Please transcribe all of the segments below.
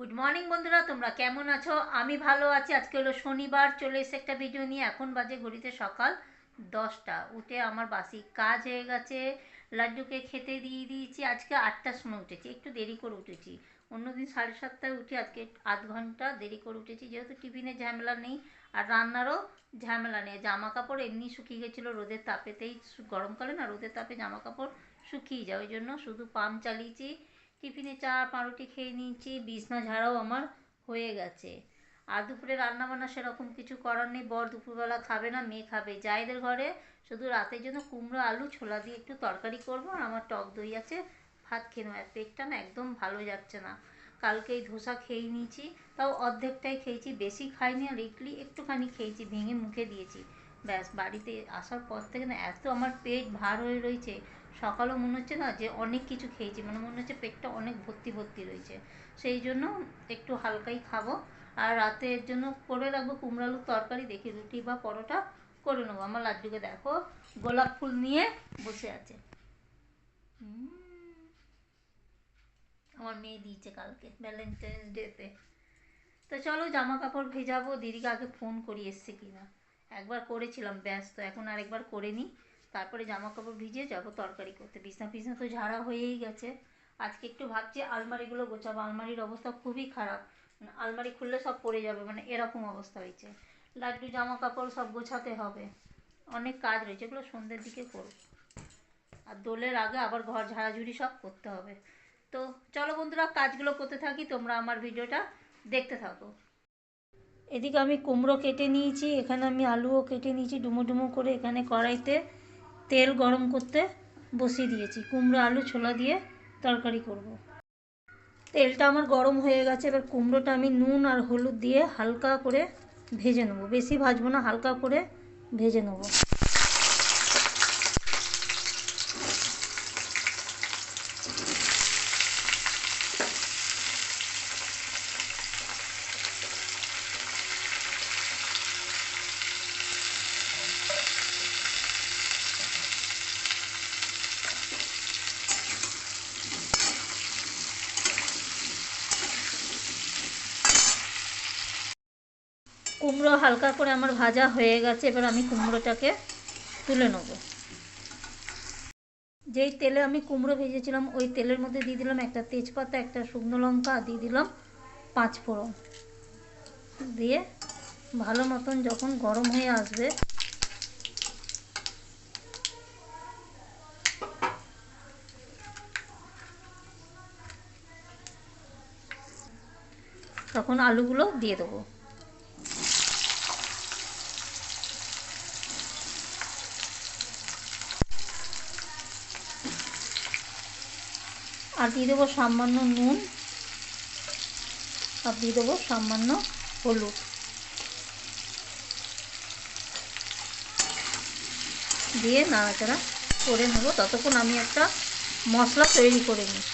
Good morning বন্ধুরা, তোমরা কেমন আছো? আমি ভালো আছি। আজকে হলো শনিবার, চলে এসে একটা ভিডিও নিয়ে। এখন বাজে ঘড়িতে সকাল দশটা। উঠে আমার বাসি কাজ হয়ে গেছে। লাড্ডুকে খেতে দিয়ে দিয়েছি। আজকে আটটার সময় উঠেছি। একটু দেরি করে উঠেছি। অন্যদিন সাড়ে সাতটায় উঠে আজকে আধ ঘণ্টা দেরি করে উঠেছি। যেহেতু টিফিনের ঝামেলা নেই আর রান্নারও ঝামেলা নেই। জামা কাপড় এমনি শুকিয়ে গেছিল, রোদের তাপেতেই গরমকালে না, রোদের তাপে জামা কাপড় শুকিয়ে যায়। ওই জন্য শুধু পাম্প চালিয়েছি। টিফিনে চা পাউরুটি খেয়ে নিয়েছি, বিছনা ঝাড়াও আমার হয়ে গেছে। আর দুপুরে রান্না বান্না সেরকম কিছু করার নেই, বর দুপুরবেলা খাবে না, মেয়ে খাবে। যাইদের ঘরে শুধু রাতের জন্য কুমড়ো, আলু, ছোলা দিয়ে একটু তরকারি করব আর আমার টক দই আছে, ভাত খেয়ে নেব। পেটটা না একদম ভালো যাচ্ছে না। কালকে এই ধোসা খেয়ে নিয়েছি, তাও অর্ধেকটাই খেয়েছি, বেশি খাইনি আর ইডলি একটুখানি খেয়েছি, ভেঙে মুখে দিয়েছি। ব্যাস, বাড়িতে আসার পর থেকে না এত আমার পেট ভার হয়ে রয়েছে সকালেও মনে হচ্ছে না যে অনেক কিছু খেয়েছি মানে মনে হচ্ছে পেটটা অনেক ভর্তি ভর্তি রয়েছে। সেই জন্য একটু হালকাই খাব আর রাতের জন্য করে রাখব কুমড়ো আলুর তরকারি, দেখি রুটি বা পরোটা করে নেব। আমার লাড্ডুকে দেখো, গোলাপ ফুল নিয়ে বসে আছে। আমার মেয়ে দিয়েছে কালকে ভ্যালেন্টাইন্স ডেতে তো। চলো জামা কাপড় ভেজাবো, দিদিকে আগে ফোন করি, এসছে কিনা। একবার করেছিলাম, ব্যস্ত, এখন আরেকবার করে নিই তারপরে জামা কাপড় ভিজিয়ে যাব, তরকারি করতে। বিছনা ফিছনা তো ঝাড়া হয়েই গেছে। আজকে একটু ভাবছি আলমারিগুলো গোছাবো। আলমারির অবস্থা খুবই খারাপ। মানে আলমারি খুললে সব পড়ে যাবে মানে এরকম অবস্থা হয়েছে। লাড্ডু জামা কাপড় সব গোছাতে হবে। অনেক কাজ রয়েছে, এগুলো সন্ধ্যের দিকে করব। আর দোলের আগে আবার ঘর ঝাড়াঝুড়ি সব করতে হবে। তো চলো বন্ধুরা, কাজগুলো করতে থাকি, তোমরা আমার ভিডিওটা দেখতে থাকো। এদিকে আমি কুমড়ো কেটে নিয়েছি, এখানে আমি আলুও কেটে নিয়েছি ডুমো ডুমো করে এখানে কড়াইতে তেল গরম করতে বসিয়ে দিয়েছি। কুমড়ো, আলু, ছোলা দিয়ে তরকারি করব। তেলটা আমার গরম হয়ে গেছে, এবার কুমড়োটা আমি নুন আর হলুদ দিয়ে হালকা করে ভেজে নেব। বেশি ভাজবো না, হালকা করে ভেজে নেব। কুমড়ো হালকা করে আমার ভাজা হয়ে গেছে, এবার আমি কুমড়োটাকে তুলে নেব। যেই তেলে আমি কুমড়ো ভেজেছিলাম, ওই তেলের মধ্যে দিয়ে দিলাম একটা তেজপাতা, একটা শুকনো লঙ্কা, দিয়ে দিলাম পাঁচ ফোড়ন। দিয়ে ভালো মতন যখন গরম হয়ে আসবে, তখন আলুগুলো দিয়ে দেবো। আর দিয়ে দেবো সামান্য নুন আর দিয়ে দেবো সামান্য হলুদ। দিয়ে নাড়াচাড়া করে নেব। ততক্ষণ আমি একটা মশলা তৈরি করে নিই।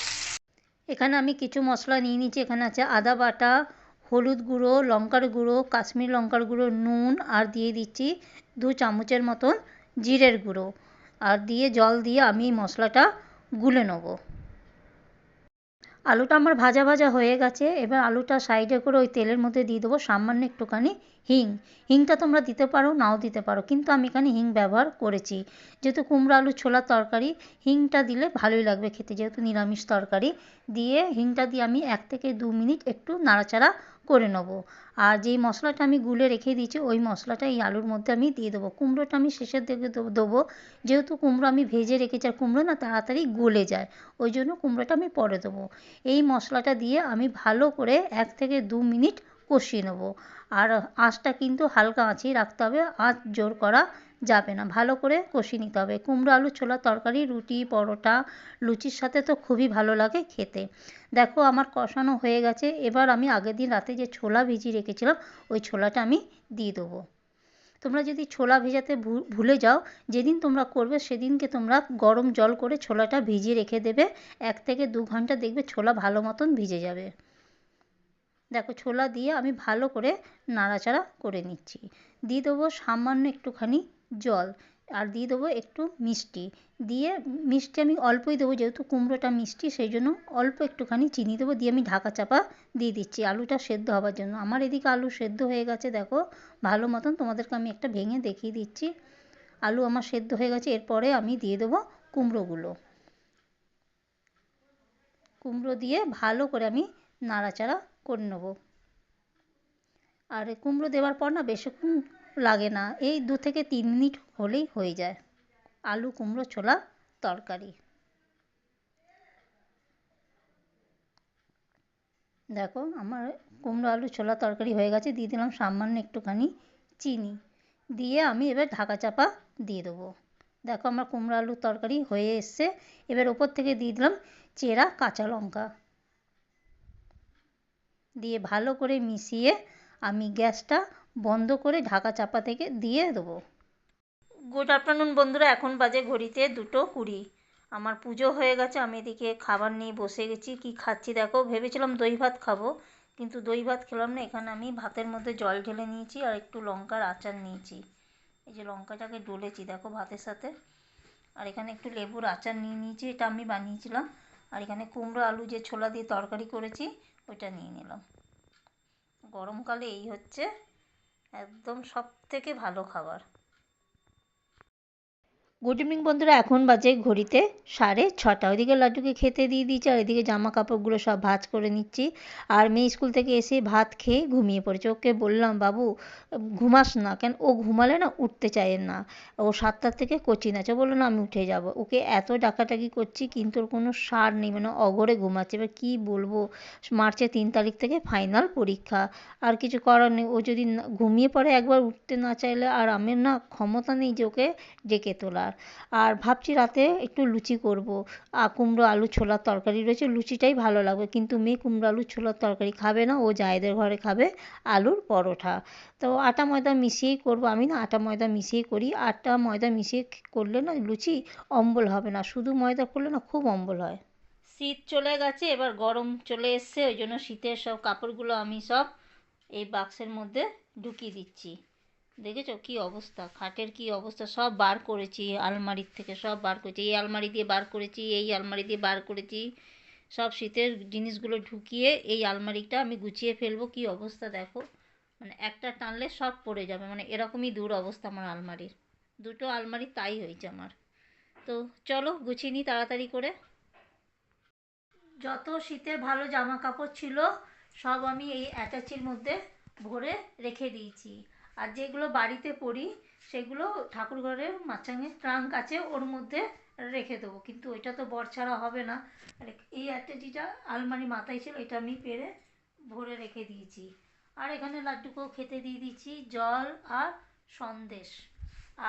এখানে আমি কিছু মশলা নিয়ে নিচ্ছি এখানে আছে আদা বাটা, হলুদ গুঁড়ো, লঙ্কার গুঁড়ো, কাশ্মীর লঙ্কার গুঁড়ো, নুন আর দিয়ে দিচ্ছি দু চামচের মতন জিরের গুঁড়ো। আর দিয়ে জল দিয়ে আমি মশলাটা গুলে নেব। আলুটা আমার ভাজা ভাজা হয়ে গেছে। এবার আলুটা সাইডে করে ওই তেলের মধ্যে দিয়ে দেবো সামান্য একটুখানি হিং। হিংটা তোমরা দিতে পারো, নাও দিতে পারো। কিন্তু আমি এখানে হিং ব্যবহার করেছি। যেহেতু কুমড়ো আলু ছোলার তরকারি, হিংটা দিলে ভালোই লাগবে খেতে। যেহেতু নিরামিষ তরকারি, দিয়ে হিংটা দিয়ে আমি এক থেকে দু মিনিট একটু নাড়াচাড়া করে নেব। আর যেই মশলাটা আমি গুলে রেখে দিয়েছি, ওই মশলাটা এই আলুর মধ্যে আমি দিয়ে দেবো। কুমড়োটা আমি শেষের দিকে দেবো। যেহেতু কুমড়ো আমি ভেজে রেখেছি আর কুমড়ো না তাড়াতাড়ি গলে যায়, ওই জন্য কুমড়োটা আমি পরে দেবো। এই মশলাটা দিয়ে আমি ভালো করে এক থেকে দু মিনিট কষিয়ে নেব। আর আঁচটা কিন্তু হালকা আঁচেই রাখতে হবে। আঁচ জোর করা যাবে না। ভালো করে কষিয়ে নিতে হবে। কুমড়ো, আলু ছোলার তরকারি, রুটি, পরোটা, লুচির সাথে তো খুবই ভালো লাগে খেতে। দেখো আমার কষানো হয়ে গেছে। এবার আমি আগের দিন রাতে যে ছোলা ভিজিয়ে রেখেছিলাম, ওই ছোলাটা আমি দিয়ে দেবো। তোমরা যদি ছোলা ভেজাতে ভুলে যাও, যেদিন তোমরা করবে সেদিনকে তোমরা গরম জল করে ছোলাটা ভিজিয়ে রেখে দেবে। এক থেকে দু ঘণ্টা দেখবে ছোলা ভালো মতন ভিজে যাবে। দেখো ছোলা দিয়ে আমি ভালো করে নাড়াচাড়া করে নিচ্ছি। দিয়ে দেবো সামান্য একটুখানি জল আর দিয়ে দেবো একটু মিষ্টি। দিয়ে মিষ্টি আমি অল্পই দেবো যেহেতু কুমড়োটা মিষ্টি, সেই জন্য অল্প একটুখানি চিনি দেবো। দিয়ে আমি ঢাকা চাপা দিয়ে দিচ্ছি আলুটা সেদ্ধ হওয়ার জন্য। আমার এদিকে আলু সেদ্ধ হয়ে গেছে, দেখো ভালো মতন তোমাদেরকে আমি একটা ভেঙে দেখিয়ে দিচ্ছি। আলু আমার সেদ্ধ হয়ে গেছে, এরপরে আমি দিয়ে দেবো কুমড়োগুলো। কুমড়ো দিয়ে ভালো করে আমি নাড়াচাড়া করে নেব। আর কুমড়ো দেওয়ার পর না বেশিক্ষণ লাগে না, এই দু থেকে তিন মিনিট হলেই হয়ে যায়। আলু, কুমড়ো, ছোলা, তরকারি। দেখো আমার কুমড়ো, আলু, ছোলা, তরকারি হয়ে গেছে, দিয়ে দিলাম সামান্য একটুখানি চিনি। দিয়ে আমি এবার ঢাকা চাপা দিয়ে দেবো। দেখো আমার কুমড়ো আলুর তরকারি হয়ে এসছে। এবার ওপর থেকে দিয়ে দিলাম চেরা কাঁচা লঙ্কা। দিয়ে ভালো করে মিশিয়ে আমি গ্যাসটা বন্ধ করে ঢাকা চাপা থেকে দিয়ে দেবো। গুড আফটারনুন বন্ধুরা, এখন বাজে ঘড়িতে দুটো কুড়ি। আমার পুজো হয়ে গেছে, আমি এদিকে খাবার নিয়ে বসে গেছি। কি খাচ্ছি দেখো, ভেবেছিলাম দই ভাত খাব, কিন্তু দই ভাত খেলাম না। এখানে আমি ভাতের মধ্যে জল ঢেলে নিয়েছি আর একটু লঙ্কার আচার নিয়েছি। এই যে লঙ্কাটাকে ডলেছি দেখো ভাতের সাথে। আর এখানে একটু লেবুর আচার নিয়ে নিয়েছি, এটা আমি বানিয়েছিলাম। আর এখানে কুমড়ো, আলু যে ছোলা দিয়ে তরকারি করেছি, ওইটা নিয়ে নিলাম। গরমকালে এই হচ্ছে একদম সব থেকে ভালো খাবার। গুড ইভিনিং বন্ধুরা। এখন বাজে ঘড়িতে সাড়ে ছটা। ওইদিকে লাড্ডুকে খেতে দিয়ে দিয়েছি, আর এদিকে জামা কাপড়গুলো সব ভাঁজ করে নিচ্ছি। আর মেয়ে স্কুল থেকে এসে ভাত খেয়ে ঘুমিয়ে পড়েছে। ওকে বললাম, বাবু, ঘুমাস না কেন? ও ঘুমালে না উঠতে চায় না। ও সাতটার থেকে কোচিং আছে। বলল, না, আমি উঠে যাব। ওকে এত ডাকাটাকি করছি, কিন্তু ওর কোনো সার নেই মানে অগরে ঘুমাচ্ছে। এবার কী বলব? মার্চের তিন তারিখ থেকে ফাইনাল পরীক্ষা। আর কিছু করার নেই। ও যদি ঘুমিয়ে পড়ে একবার উঠতে না চাইলে, আর আমার না, ক্ষমতা নেই যে ওকে ডেকে তোলার আর ভাবছি রাতে একটু লুচি করব। কুমড়ো আলু ছোলার তরকারি রয়েছে, লুচিটাই ভালো লাগবে। কিন্তু মেয়ে কুমড়ো আলু ছোলার তরকারি খাবে না, ও জায়েদের ঘরে খাবে আলুর পরোটা তো আটা ময়দা মিশিয়েই করব। আমি না আটা ময়দা মিশিয়ে করি। আটা ময়দা মিশিয়ে করলে না লুচি অম্বল হবে না। শুধু ময়দা করলে না খুব অম্বল হয়। শীত চলে গেছে, এবার গরম চলে এসছে। ওই জন্য শীতের সব কাপড়গুলো আমি সব এই বাক্সের মধ্যে ঢুকিয়ে দিচ্ছি। দেখেছ কি অবস্থা? খাটের কি অবস্থা? সব বার করেছি, আলমারির থেকে সব বার করেছি। এই আলমারি দিয়ে বার করেছি, এই আলমারি দিয়ে বার করেছি। সব শীতের জিনিসগুলো ঢুকিয়ে এই আলমারিটা আমি গুছিয়ে ফেলব। কি অবস্থা দেখো? মানে একটা টানলে সব পড়ে যাবে। মানে এরকমই দূর অবস্থা আমার আলমারির। দুটো আলমারি তাই হয়েছে আমার। তো চলো গুছিয়ে নিই তাড়াতাড়ি করে। যত শীতের ভালো জামা কাপড় ছিল, সব আমি এই অ্যাটাচির মধ্যে ভরে রেখে দিয়েছি। আর যেগুলো বাড়িতে পরি সেগুলো ঠাকুর ঘরের মাচাঙে ট্রাঙ্ক আছে, ওর মধ্যে রেখে দেবো। কিন্তু ওইটা তো বর ছাড়া হবে না। আর এই অ্যাটাচিটা আলমারি মাথায় ছিল এটা আমি পেরে ভরে রেখে দিয়েছি। আর এখানে লাড্ডুকেও খেতে দিয়ে দিচ্ছি জল আর সন্দেশ।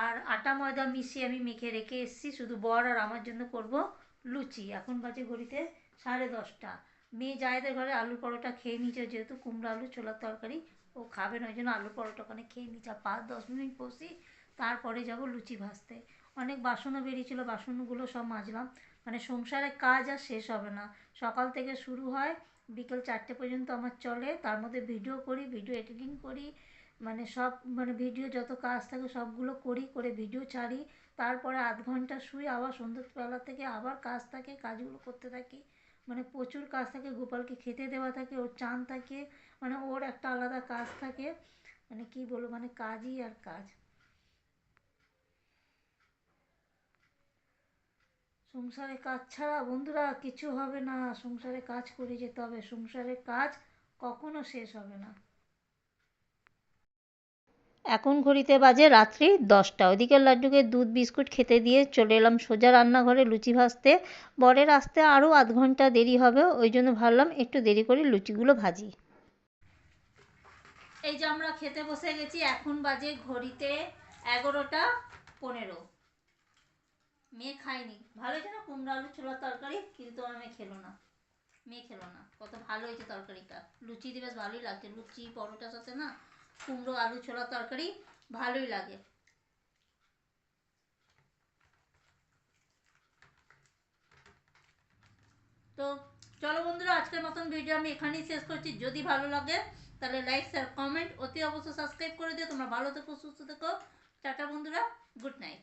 আর আটা ময়দা মিশিয়ে আমি মেখে রেখে এসেছি, শুধু বর আর আমার জন্য করব লুচি। এখন বাজে ঘড়িতে সাড়ে দশটা। মেয়ে জায়েদের ঘরে আলু পরোটা খেয়ে নিয়েছে, যেহেতু কুমড়ো আলু, ছোলার তরকারি ও খাবে না, ওই জন্য আলু পরোটা ওখানে খেয়ে নিচ্ছে আর পাঁচ দশ মিনিট বসি, তারপরে যাব লুচি ভাজতে। অনেক বাসনও বেরিয়েছিল, বাসনগুলো সব মাজলাম। মানে সংসারে কাজ আর শেষ হবে না। সকাল থেকে শুরু হয়, বিকেল চারটে পর্যন্ত আমার চলে। তার মধ্যে ভিডিও করি, ভিডিও এডিটিং করি। মানে সব মানে ভিডিও যত কাজ থাকে সবগুলো করি, করে ভিডিও ছাড়ি। তারপরে আধ ঘণ্টা শুই আবার সন্ধ্যেবেলা থেকে আবার কাজ থাকে, কাজগুলো করতে থাকি। মানে প্রচুর কাজ থাকে, গোপালকে খেতে দেওয়া থাকে, ওর চান থাকে মানে ওর একটা আলাদা কাজ থাকে মানে কি বলব মানে কাজই আর কাজ। সংসারে কাজ ছাড়া বন্ধুরা কিছু হবে না, সংসারে কাজ করে যেতে হবে, সংসারের কাজ কখনো শেষ হবে না। এখন ঘড়িতে বাজে রাত্রি দশটা। ওদিকে লাড্ডুকে দুধ, বিস্কুট খেতে দিয়ে চলে এলাম সোজা রান্নাঘরে লুচি ভাজতে। বরের আসতে আরও আধ ঘণ্টা দেরি হবে, ওই জন্য ভাবলাম একটু দেরি করে লুচিগুলো ভাজি। এই যে আমরা খেতে বসে গেছি, এখন বাজে ঘড়িতে এগারোটা পনেরো। মেয়ে খায়নি। ভালো হয়েছে না কুমড়ো আলু ছোলা তরকারি, কিন্তু আমার মেয়ে খেলো না। মেয়ে খেলো না। কত ভালো হয়েছে তরকারিটা। লুচি দিয়ে বেশ ভালোই লাগছে। লুচি, পরোটার সাথে না কুমড়ো, আলু ছোলা তরকারি, ভালোই লাগে। তো চলো বন্ধুরা, আজকের মতন ভিডিও আমি এখানেই শেষ করছি। যদি ভালো লাগে, তাহলে লাইক শেয়ার কমেন্ট অতি অবশ্যই সাবস্ক্রাইব করে দিও। তোমরা ভালো থেকো, সুস্থ থেকো। টাটা বন্ধুরা গুড নাইট